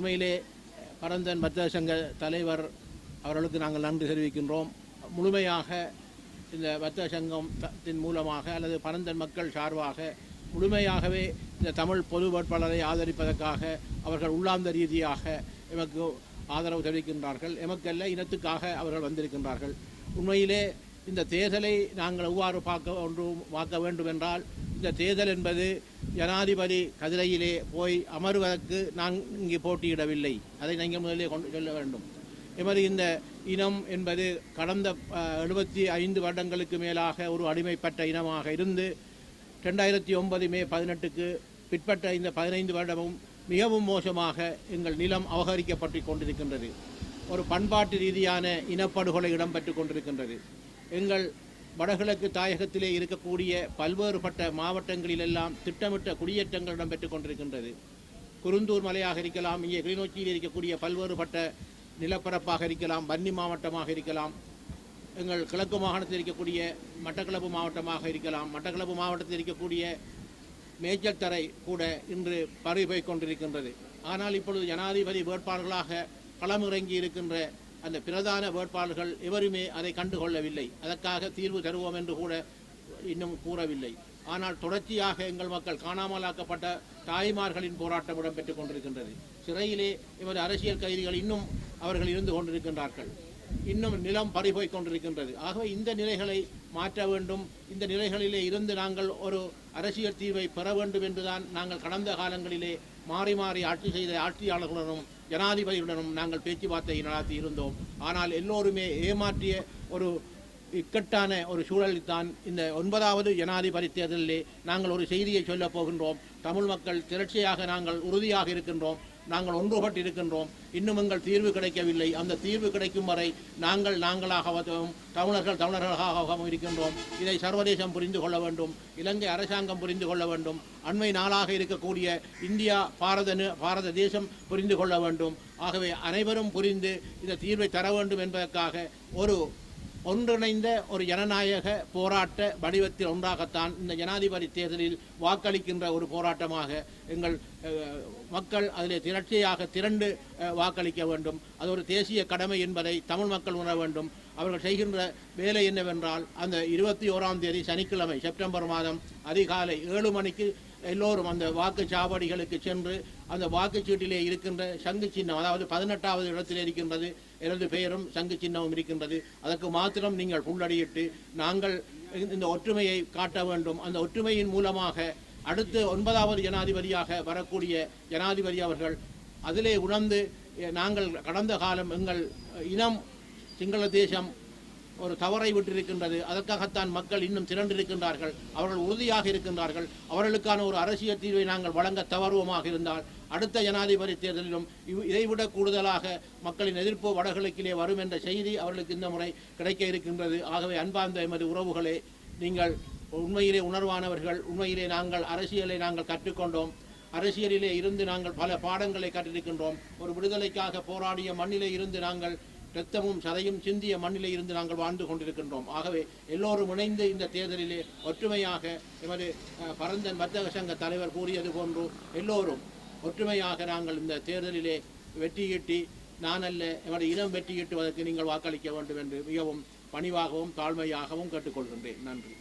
உண்மையிலே பரந்தன் பத்திர சங்க தலைவர் அவர்களுக்கு நாங்கள் நன்றி தெரிவிக்கின்றோம். முழுமையாக இந்த வர்த்தக சங்கத்தின் மூலமாக அல்லது பரந்தன் மக்கள் சார்பாக முழுமையாகவே இந்த தமிழ் பொது வேட்பாளரை ஆதரிப்பதற்காக அவர்கள் உள்ளார்ந்த ரீதியாக எமக்கு ஆதரவு தெரிவிக்கின்றார்கள். எமக்கல்ல இனத்துக்காக அவர்கள் வந்திருக்கின்றார்கள். உண்மையிலே இந்த தேர்தலை நாங்கள் எவ்வாறு பார்க்க ஒன்று பார்க்க வேண்டும் என்றால் இந்த தேர்தல் என்பது ஜனாதிபதி கதிரையிலே போய் அமர்வதற்கு நான் இங்கே போட்டியிடவில்லை. அதை நீங்கள் முதலே கொண்டு சொல்ல வேண்டும். எமது இந்த இனம் என்பது கடந்த எழுபத்தி ஐந்து வருடங்களுக்கு மேலாக ஒரு அடிமைப்பட்ட இனமாக இருந்து ரெண்டாயிரத்தி ஒன்பது மே பதினெட்டுக்கு பிற்பட்ட இந்த பதினைந்து வருடமும் மிகவும் மோசமாக எங்கள் நிலம் அபகரிக்கப்பட்டு கொண்டிருக்கின்றது. ஒரு பண்பாட்டு ரீதியான இனப்படுகொலை இடம்பெற்று கொண்டிருக்கின்றது. எங்கள் வடகிழக்கு தாயகத்திலே இருக்கக்கூடிய பல்வேறுபட்ட மாவட்டங்களிலெல்லாம் திட்டமிட்ட குடியேற்றங்கள் இடம்பெற்றுக் கொண்டிருக்கின்றது. குருந்தூர் மலையாக இருக்கலாம் இங்கே கிளிநொச்சியில் இருக்கக்கூடிய பல்வேறுபட்ட நிலப்பரப்பாக இருக்கலாம் வன்னி மாவட்டமாக இருக்கலாம் எங்கள் கிழக்கு மாகாணத்தில் இருக்கக்கூடிய மட்டக்களப்பு மாவட்டமாக இருக்கலாம் மட்டக்களப்பு மாவட்டத்தில் இருக்கக்கூடிய மேய்ச்சல் தரை கூட இன்று பரவி போய் கொண்டிருக்கின்றது. ஆனால் இப்பொழுது ஜனாதிபதி வேட்பாளர்களாக களமிறங்கி இருக்கின்ற அந்த பிரதான வேட்பாளர்கள் எவருமே அதை கண்டுகொள்ளவில்லை. அதற்காக தீர்வு தருவோம் என்று கூட இன்னும் கூறவில்லை. ஆனால் தொடர்ச்சியாக எங்கள் மக்கள் காணாமலாக்கப்பட்ட தாய்மார்களின் போராட்டம் இடம்பெற்றுக் கொண்டிருக்கின்றது. சிறையிலே எமது அரசியல் கைதிகள் இன்னும் அவர்கள் இருந்து கொண்டிருக்கின்றார்கள். இன்னும் நிலம் பறிபோய் கொண்டிருக்கின்றது. ஆகவே இந்த நிலைகளை மாற்ற வேண்டும். இந்த நிலைகளிலே இருந்து நாங்கள் ஒரு அரசியல் தீர்வை பெற வேண்டும் என்றுதான் நாங்கள் கடந்த காலங்களிலே மாறி மாறி ஆட்சி செய்த ஆட்சியாளர்களுடனும் ஜனாதிபதியுடனும் நாங்கள் பேச்சுவார்த்தை நடத்தி இருந்தோம். ஆனால் எல்லோருமே ஏமாற்றிய ஒரு இக்கட்டான ஒரு சூழலில் தான் இந்த ஒன்பதாவது ஜனாதிபதி தேர்தலிலே நாங்கள் ஒரு செய்தியை சொல்லப் போகின்றோம். தமிழ் மக்கள் திரட்சியாக நாங்கள் உறுதியாக இருக்கின்றோம். நாங்கள் ஒன்றுபட்டு இருக்கின்றோம் இன்னும் எங்கள் தீர்வு கிடைக்கவில்லை. அந்த தீர்வு கிடைக்கும் வரை நாங்கள் நாங்களாகவும் தமிழர்கள் தமிழர்களாகவும் இருக்கின்றோம். இதை சர்வதேசம் புரிந்து கொள்ள வேண்டும். இலங்கை அரசாங்கம் புரிந்து கொள்ள வேண்டும். அண்மை நாளாக இருக்கக்கூடிய இந்தியா பாரத பாரத தேசம் புரிந்து கொள்ள வேண்டும். ஆகவே அனைவரும் புரிந்து இந்த தீர்வை தர வேண்டும் என்பதற்காக ஒரு ஒன்றிணைந்த ஒரு ஜனநாயக போராட்ட வடிவத்தில் ஒன்றாகத்தான் இந்த ஜனாதிபதி தேர்தலில் வாக்களிக்கின்ற ஒரு போராட்டமாக எங்கள் மக்கள் அதிலே திரட்சியாக திரண்டு வாக்களிக்க வேண்டும். அது ஒரு தேசிய கடமை என்பதை தமிழ் மக்கள் உணர வேண்டும். அவர்கள் செய்கின்ற வேலை என்னவென்றால் அந்த இருபத்தி ஓராம் தேதி சனிக்கிழமை செப்டம்பர் மாதம் அதிகாலை ஏழு மணிக்கு எல்லோரும் அந்த வாக்குச்சாவடிகளுக்கு சென்று அந்த வாக்குச்சீட்டிலே இருக்கின்ற சங்கு சின்னம் அதாவது பதினெட்டாவது இடத்தில் இருக்கின்றது எனது பெயரும் சங்கு சின்னமும் இருக்கின்றது. அதற்கு மாத்திரம் நீங்கள் புள்ளடியிட்டு நாங்கள் இந்த ஒற்றுமையை காட்ட வேண்டும். அந்த ஒற்றுமையின் மூலமாக அடுத்து ஒன்பதாவது ஜனாதிபதியாக வரக்கூடிய ஜனாதிபதி அவர்கள் அதிலே உணர்ந்து நாங்கள் கடந்த காலம் எங்கள் இனம் சிங்கள தேசம் ஒரு தவறை விட்டிருக்கின்றது. அதற்காகத்தான் மக்கள் இன்னும் திரண்டிருக்கின்றார்கள். அவர்கள் உறுதியாக இருக்கின்றார்கள். அவர்களுக்கான ஒரு அரசியல் தீர்வை நாங்கள் வழங்க தவறுவோமாக இருந்தால் அடுத்த ஜனாதிபதி தேர்தலிலும் இவ்- இதைவிட கூடுதலாக மக்களின் எதிர்ப்பு வடகிழக்கிலே வரும் என்ற செய்தி அவர்களுக்கு இந்த முறை கிடைக்க இருக்கின்றது. ஆகவே அன்பார்ந்த எமது உறவுகளே நீங்கள் உண்மையிலே உணர்வானவர்கள் உண்மையிலே நாங்கள் அரசியலை நாங்கள் கற்றுக்கொண்டோம். அரசியலிலே இருந்து நாங்கள் பல பாடங்களை கற்றிருக்கின்றோம். ஒரு விடுதலைக்காக போராடிய மண்ணிலே இருந்து நாங்கள் இரத்தமும் சதையும் சிந்திய மண்ணிலே இருந்து நாங்கள் வாழ்ந்து கொண்டிருக்கின்றோம். ஆகவே எல்லோரும் இணைந்து இந்த தேர்தலிலே ஒற்றுமையாக எமது பரந்தன் வர்த்தக சங்க தலைவர் கூறியது போன்று எல்லோரும் ஒற்றுமையாக நாங்கள் இந்த தேர்தலிலே வெற்றியீட்டி நான் அல்ல எமது இனம் வெற்றியீட்டுவதற்கு நீங்கள் வாக்களிக்க வேண்டும் என்று மிகவும் பணிவாகவும் தாழ்மையாகவும் கேட்டுக்கொள்கின்றேன். நன்றி.